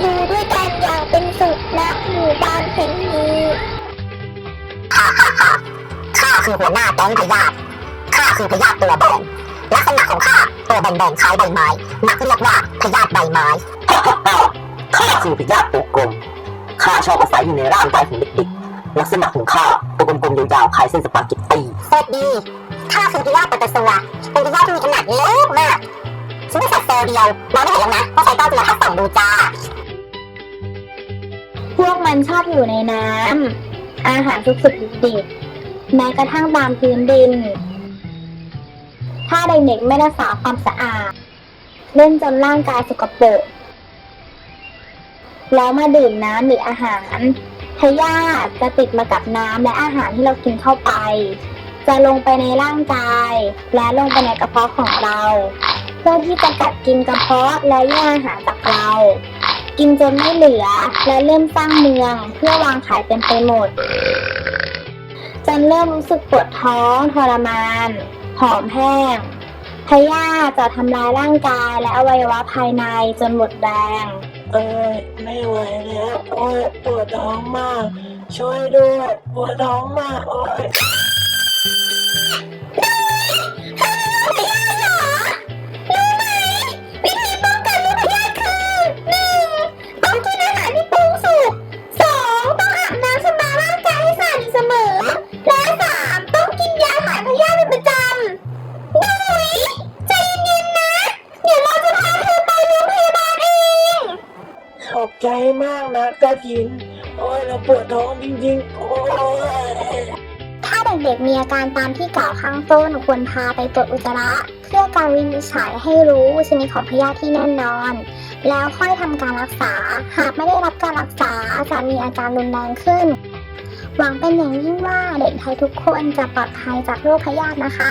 อยู่ด้วยกันอย่างเป็นสุขณหมู่บ้านแห่งนี้ข้าคือหัวหน้าแก๊งพยาธิข้าคือพยาธิตัวแบนลักษณะของข้าตัวแบนๆคล้ายใบไม้นักเรียกว่าพยาธิใบไม้ข้าคือพยาธิตัวกลมข้าชอบอาศัยอยู่ในร่างกายของเด็กๆลักษณะของข้าตัวกลมๆยาวๆคล้ายเส้นสปาเกตตี้สวัสดีข้าคือพยาธิปโตซัวเป็นพยาธิที่มีขนาดเล็กมากฉันเป็นสัตว์เซลล์เดียวมองไม่เห็นแล้วนะต้องใช้กล้องจุลทรรศน์ส่องดูจ้า วกมันชอบอยู่ในน้ำ อาหารสุกสุกดิบๆแม้กระทั่งตามพื้นดิน ถ้าเด็กๆไม่รักษาความสะอาด เล่นจนร่างกายสกปรกแล้วมาดื่มน้ำหรืออาหารพยาธิจะติดมากับน้ำและอาหารที่เรากินเข้าไป จะลงไปในร่างกาย และลงไปในกระเพาะของเรา เพื่อที่จะกัดกินกระเพาะและแย่งอาหารจากเรา กินจนไม่เหลือ และเริ่มสร้างเมืองเพื่อวางขายเต็มไปหมด จนเริ่มรู้สึกปวดท้องทรมาน หอมแห้งพยาจะทำลายร่างกายและอวัยวะภายในจนหมดแรงเอ้ยไม่ไหวแล้วโอ้ยปวดท้องมาก ช่วยด้วยปวดท้องมากโอ้ย ใจมากนะกระถิน โอ้ยเราปวดท้องจริงๆ โอ้ย ถ้าเด็กๆมีอาการตามที่กล่าวข้างต้นควรพาไปตรวจอุจจาระ เพื่อการวินิจฉัยให้รู้ชนิดของพยาธิที่แน่นอน แล้วค่อยทำการรักษา หากไม่ได้รับการรักษาจะมีอาการรุนแรงขึ้น หวังเป็นอย่างยิ่งว่าเด็กไทยทุกคนจะปลอดภัยจากโรคพยาธินะคะ